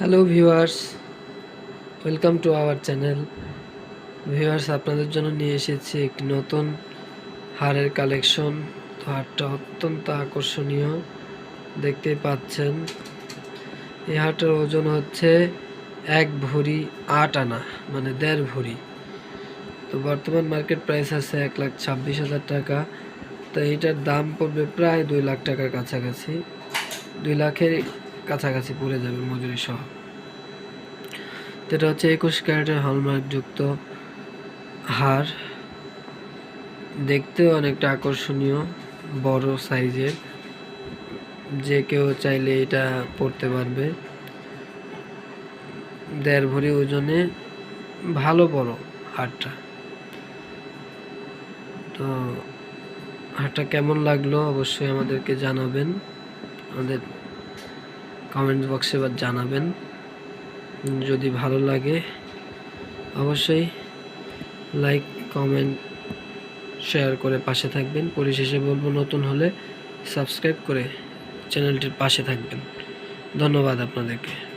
Hello viewers welcome to our channel viewers আপনাদের জন্য নিয়ে এসেছি একটি নতুন হারের কালেকশন তো হারটা অত্যন্ত আকর্ষণীয়। দেখতেই পাচ্ছেন। এই হারটার ওজন হচ্ছে এক ভরি আট আনা মানে দেড় ভরি। তো বর্তমান মার্কেট প্রাইস আছে এক লাখ ছাব্বিশ হাজার টাকা। তো এইটার দাম পড়বে প্রায় দুই লাখ টাকার কাছাকাছি। দুই লাখের কাছাকাছি পড়ে যাবে মজুরি সহ। এটা হচ্ছে একুশ ক্যারেটের হলমার্কযুক্ত হার। দেখতেও অনেকটা আকর্ষণীয়, বড় সাইজের। যে কেউ চাইলে এটা পড়তে পারবে। দেড় ভরি ওজনে ভালো বড় হারটা। তো হারটা কেমন লাগল অবশ্যই আমাদেরকে জানাবেন। আমাদের কমেন্ট বক্সে বা জানাবেন। যদি ভালো লাগে, অবশ্যই লাইক, কমেন্ট, শেয়ার করে পাশে থাকবেন। পরিশেষে বলব, নতুন হলে সাবস্ক্রাইব করে চ্যানেলটির পাশে থাকবেন। ধন্যবাদ আপনাদেরকে।